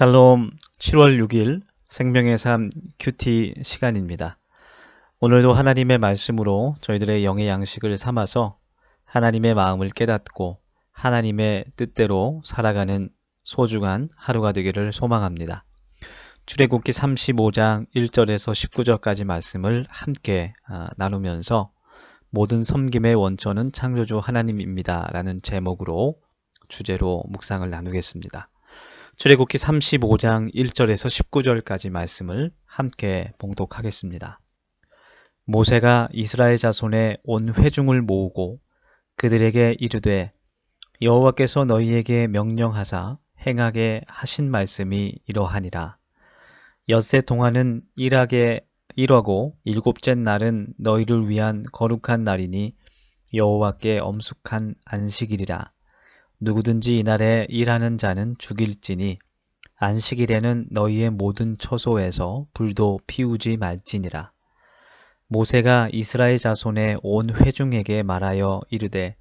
샬롬 7월 6일 생명의 삶 큐티 시간입니다. 오늘도 하나님의 말씀으로 저희들의 영의 양식을 삼아서 하나님의 마음을 깨닫고 하나님의 뜻대로 살아가는 소중한 하루가 되기를 소망합니다. 출애굽기 35장 1절에서 19절까지 말씀을 함께 아, 나누면서 모든 섬김의 원천은 창조주 하나님입니다. 라는 제목으로 주제로 묵상을 나누겠습니다. 출애굽기 35장 1절에서 19절까지 말씀을 함께 봉독하겠습니다. 모세가 이스라엘 자손의 온 회중을 모으고 그들에게 이르되 여호와께서 너희에게 명령하사 행하게 하신 말씀이 이러하니라. 엿새 동안은 일하게 일하고 일곱째 날은 너희를 위한 거룩한 날이니 여호와께 엄숙한 안식일이라. 누구든지 이날에 일하는 자는 죽일지니 안식일에는 너희의 모든 처소에서 불도 피우지 말지니라. 모세가 이스라엘 자손의 온 회중에게 말하여 이르되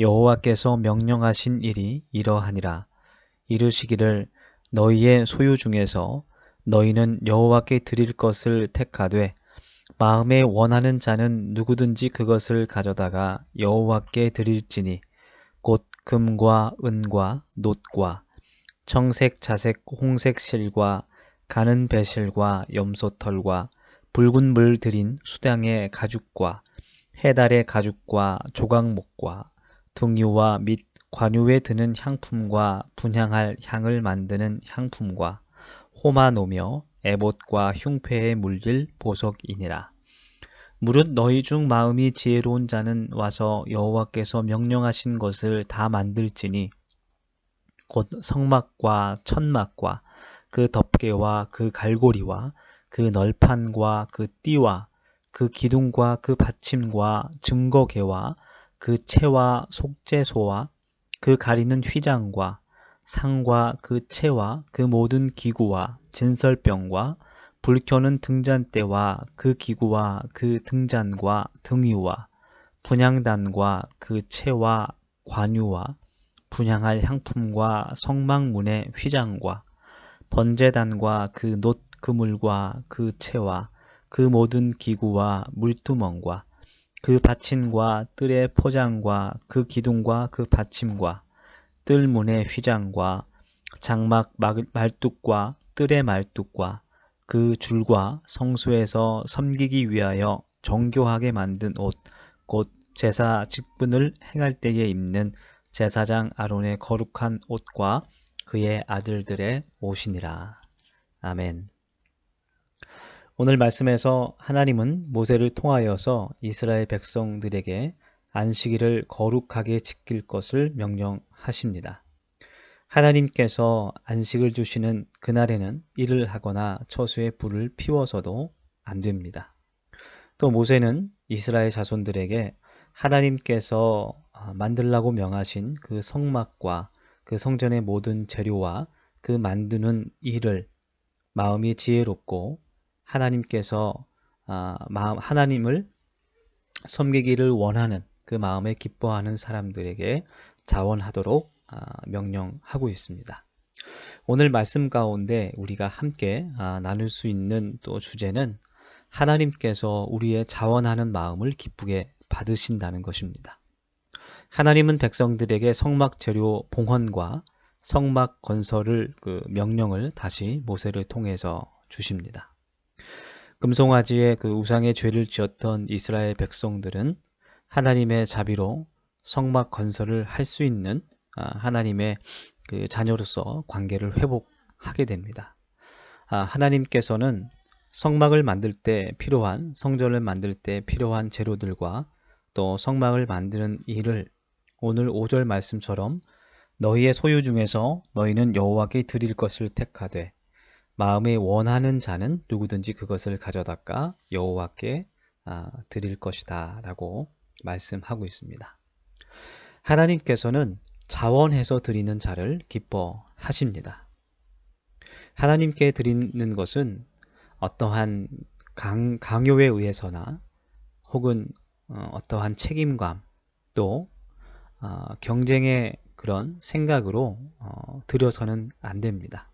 여호와께서 명령하신 일이 이러하니라. 이르시기를 너희의 소유 중에서 너희는 여호와께 드릴 것을 택하되 마음에 원하는 자는 누구든지 그것을 가져다가 여호와께 드릴지니 곧 금과 은과 놋과 청색, 자색, 홍색 실과 가는 배실과 염소털과 붉은 물 들인 수당의 가죽과 해달의 가죽과 조각목과 둥이와 및 관유에 드는 향품과 분향할 향을 만드는 향품과 호마노며 에봇과 흉패에 물릴 보석이니라. 무릇 너희 중 마음이 지혜로운 자는 와서 여호와께서 명령하신 것을 다 만들지니 곧 성막과 천막과 그 덮개와 그 갈고리와 그 널판과 그 띠와 그 기둥과 그 받침과 증거개와 그 채와 속죄소와 그 가리는 휘장과 상과 그 채와 그 모든 기구와 진설병과 불 켜는 등잔대와 그 기구와 그 등잔과 등유와 분향단과 그 채와 관유와 분향할 향품과 성막문의 휘장과 번제단과 그 놋 그물과 그 채와 그 모든 기구와 물두멍과 그 받침과 뜰의 포장과 그 기둥과 그 받침과 뜰문의 휘장과 장막 말뚝과 뜰의 말뚝과 그 줄과 성수에서 섬기기 위하여 정교하게 만든 옷, 곧 제사 직분을 행할 때에 입는 제사장 아론의 거룩한 옷과 그의 아들들의 옷이니라. 아멘. 오늘 말씀에서 하나님은 모세를 통하여서 이스라엘 백성들에게 안식일을 거룩하게 지킬 것을 명령하십니다. 하나님께서 안식을 주시는 그날에는 일을 하거나 처수에 불을 피워서도 안 됩니다. 또 모세는 이스라엘 자손들에게 하나님께서 아, 만들라고 명하신 그 성막과 그 성전의 모든 재료와 그 만드는 일을 마음이 지혜롭고 하나님께서 아, 마음 하나님을 섬기기를 원하는 그 마음에 기뻐하는 사람들에게 자원하도록 아, 명령하고 있습니다. 오늘 말씀 가운데 우리가 함께 아, 나눌 수 있는 또 주제는 하나님께서 우리의 자원하는 마음을 기쁘게 받으신다는 것입니다. 하나님은 백성들에게 성막 재료 봉헌과 성막 건설을 그 명령을 다시 모세를 통해서 주십니다. 금송아지의 그 우상의 죄를 지었던 이스라엘 백성들은 하나님의 자비로 성막 건설을 할 수 있는 아, 하나님의 그 자녀로서 관계를 회복하게 됩니다. 아, 하나님께서는 성막을 만들 때 필요한 성전을 만들 때 필요한 재료들과 또 성막을 만드는 일을 오늘 5절 말씀처럼 너희의 소유 중에서 너희는 여호와께 드릴 것을 택하되 마음에 원하는 자는 누구든지 그것을 가져다가 여호와께 아, 드릴 것이다 라고 말씀하고 있습니다. 하나님께서는 자원해서 드리는 자를 기뻐하십니다. 하나님께 드리는 것은 어떠한 강, 강요에 의해서나 혹은 어, 떠한 책임감 또 어, 경쟁의 그런 생각으로 어, 들여서는 안 됩니다.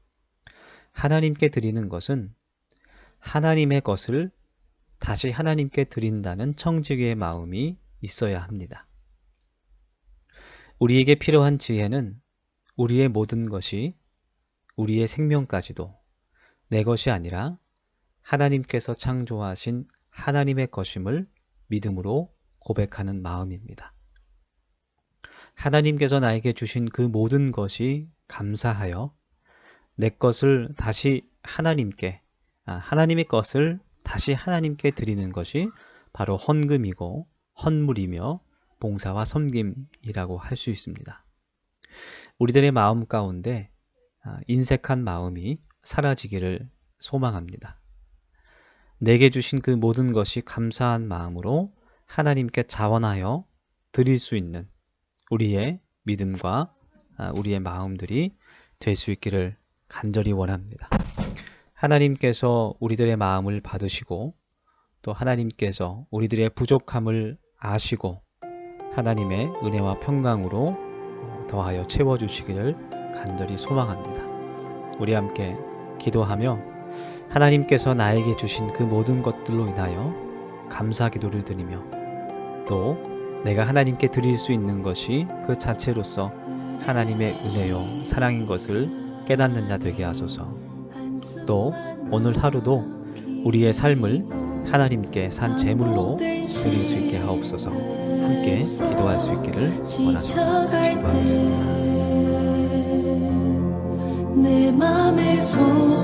하나님께 드리는 것은 하나님의 것을 다시 하나님께 드린다는 청지기의 마음이 있어야 합니다. 우리에게 필요한 지혜는 우리의 모든 것이 우리의 생명까지도 내 것이 아니라 하나님께서 창조하신 하나님의 것임을 믿음으로 고백하는 마음입니다. 하나님께서 나에게 주신 그 모든 것이 감사하여 내 것을 다시 하나님께, 아, 하나님의 것을 다시 하나님께 드리는 것이 바로 헌금이고 헌물이며 봉사와 섬김이라고 할 수 있습니다. 우리들의 마음 가운데 아, 인색한 마음이 사라지기를 소망합니다. 내게 주신 그 모든 것이 감사한 마음으로 하나님께 자원하여 드릴 수 있는 우리의 믿음과 아, 우리의 마음들이 될 수 있기를 간절히 원합니다. 하나님께서 우리들의 마음을 받으시고 또 하나님께서 우리들의 부족함을 아시고 하나님의 은혜와 평강으로 더하여 채워주시기를 간절히 소망합니다. 우리 함께 기도하며 하나님께서 나에게 주신 그 모든 것들로 인하여 감사 기도를 드리며 또 내가 하나님께 드릴 수 있는 것이 그 자체로서 하나님의 은혜요 사랑인 것을 깨닫는 자 되게 하소서. 또 오늘 하루도 우리의 삶을 하나님께 산 제물로 드릴 수 있게 하옵소서. 함께 기도할 수 있기를 원합니다. 기도하겠습니다. 내 맘의 소